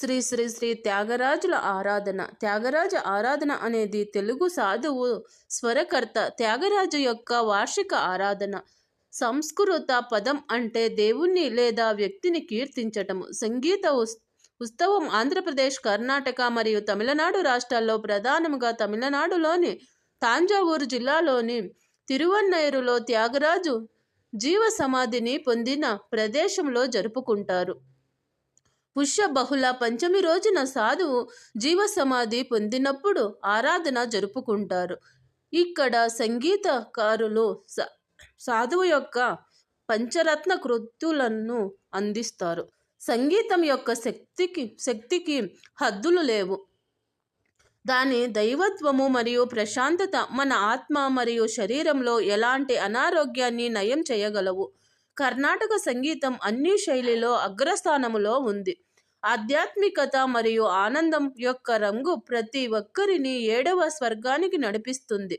శ్రీ శ్రీ శ్రీ త్యాగరాజుల ఆరాధన. త్యాగరాజ ఆరాధన అనేది తెలుగు సాధువు స్వరకర్త త్యాగరాజు యొక్క వార్షిక ఆరాధన. సంస్కృత పదం అంటే దేవుణ్ణి లేదా వ్యక్తిని కీర్తించటము. సంగీత ఉత్సవం ఆంధ్రప్రదేశ్ కర్ణాటక మరియు తమిళనాడు రాష్ట్రాల్లో ప్రధానముగా తమిళనాడులోని తాంజావూరు జిల్లాలోని తిరువన్నైరులో త్యాగరాజు జీవ సమాధిని పొందిన ప్రదేశంలో జరుపుకుంటారు. పుష్య బహుళ పంచమి రోజున సాధువు జీవ సమాధి పొందినప్పుడు ఆరాధన జరుపుకుంటారు. ఇక్కడ సంగీతకారులు సాధువు యొక్క పంచరత్న కృతులను అందిస్తారు. సంగీతం యొక్క శక్తికి శక్తికి హద్దులు లేవు. దాని దైవత్వము మరియు ప్రశాంతత మన ఆత్మ మరియు శరీరంలో ఎలాంటి అనారోగ్యాన్ని నయం చేయగలవు? కర్ణాటక సంగీతం అన్ని శైలిలో అగ్రస్థానములో ఉంది. ఆధ్యాత్మికత మరియు ఆనందం యొక్క రంగు ప్రతి ఒక్కరిని ఏడవ స్వర్గానికి నడిపిస్తుంది.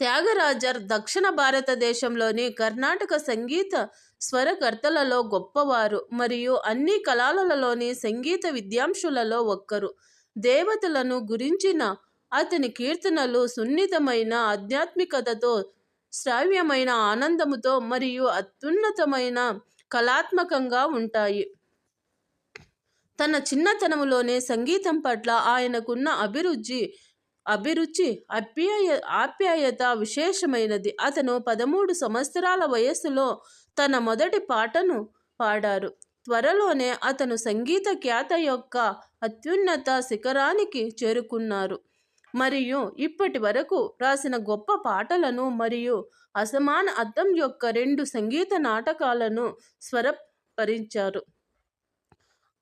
త్యాగరాజర్ దక్షిణ భారతదేశంలోని కర్ణాటక సంగీత స్వరకర్తలలో గొప్పవారు మరియు అన్ని కళలలోని సంగీత విద్యాంశులలో ఒక్కరు. దేవతలను గురించిన అతని కీర్తనలు సున్నితమైన ఆధ్యాత్మికతతో శ్రావ్యమైన ఆనందముతో మరియు అత్యున్నతమైన కళాత్మకంగా ఉంటాయి. తన చిన్నతనములోనే సంగీతం పట్ల ఆయనకున్న అభిరుచి అభిరుచి అప్యాయ ఆప్యాయత విశేషమైనది. అతను పదమూడు సంవత్సరాల వయస్సులో తన మొదటి పాటను పాడారు. త్వరలోనే అతను సంగీత ఖ్యాత యొక్క అత్యున్నత శిఖరానికి చేరుకున్నారు. మరియు ఇప్పటి వరకు రాసిన గొప్ప పాటలను మరియు అసమాన అర్థం యొక్క రెండు సంగీత నాటకాలను స్వరపరించారు.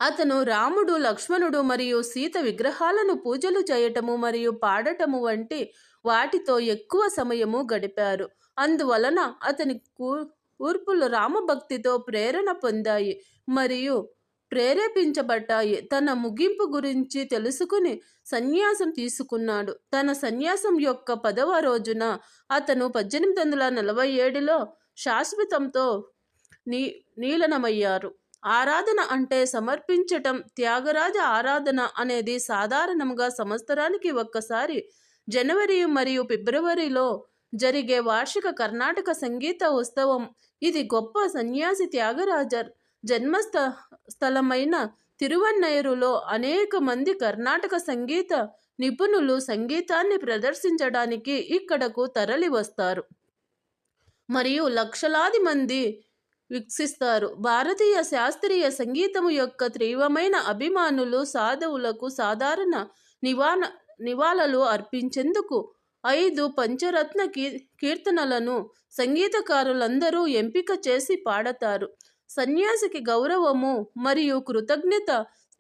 అతను రాముడు లక్ష్మణుడు మరియు సీత విగ్రహాలను పూజలు చేయటము మరియు పాడటము వంటి వాటితో ఎక్కువ సమయము గడిపారు. అందువలన అతని కూర్పులు రామభక్తితో ప్రేరణ పొందాయి మరియు ప్రేరేపించబడ్డాయి. తన ముగింపు గురించి తెలుసుకుని సన్యాసం తీసుకున్నాడు. తన సన్యాసం యొక్క పదవ రోజున అతను పద్దెనిమిది వందల నలభై ఏడులో శాశ్వతంతో నీ నీలనమయ్యారు. ఆరాధన అంటే సమర్పించటం త్యాగరాజ ఆరాధన అనేది సాధారణంగా సంవత్సరానికి ఒక్కసారి. జనవరి మరియు ఫిబ్రవరిలో జరిగే వార్షిక కర్ణాటక సంగీత ఉత్సవం. ఇది గొప్ప సన్యాసి త్యాగరాజర్ జన్మస్థ స్థలమైన తిరువన్నైరులో అనేక మంది కర్ణాటక సంగీత నిపుణులు సంగీతాన్ని ప్రదర్శించడానికి ఇక్కడకు తరలి వస్తారు. మరియు లక్షలాది మంది వీక్షిస్తారు. భారతీయ శాస్త్రీయ సంగీతము యొక్క తీవ్రమైన అభిమానులు సాధువులకు సాధారణ నివాన నివాళులు అర్పించేందుకు ఐదు పంచరత్న కీర్తనలను సంగీతకారులందరూ ఎంపిక చేసి పాడతారు. సన్యాసికి గౌరవము మరియు కృతజ్ఞత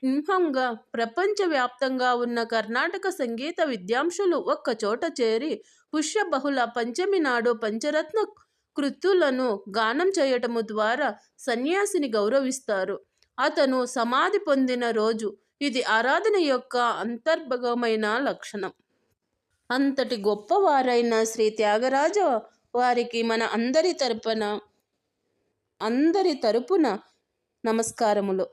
సింహంగా ప్రపంచవ్యాప్తంగా ఉన్న కర్ణాటక సంగీత విద్యాంశులు ఒక్కచోట చేరి పుష్య బహుళ పంచమి నాడు పంచరత్న కృతులను గానం చేయటము ద్వారా సన్యాసిని గౌరవిస్తారు. అతను సమాధి పొందిన రోజు ఇది ఆరాధన యొక్క అంతర్భగమైన లక్షణం. అంతటి గొప్పవారైన శ్రీ త్యాగరాజ వారికి మన అందరి తరపున అందరి తరపున నమస్కారములు.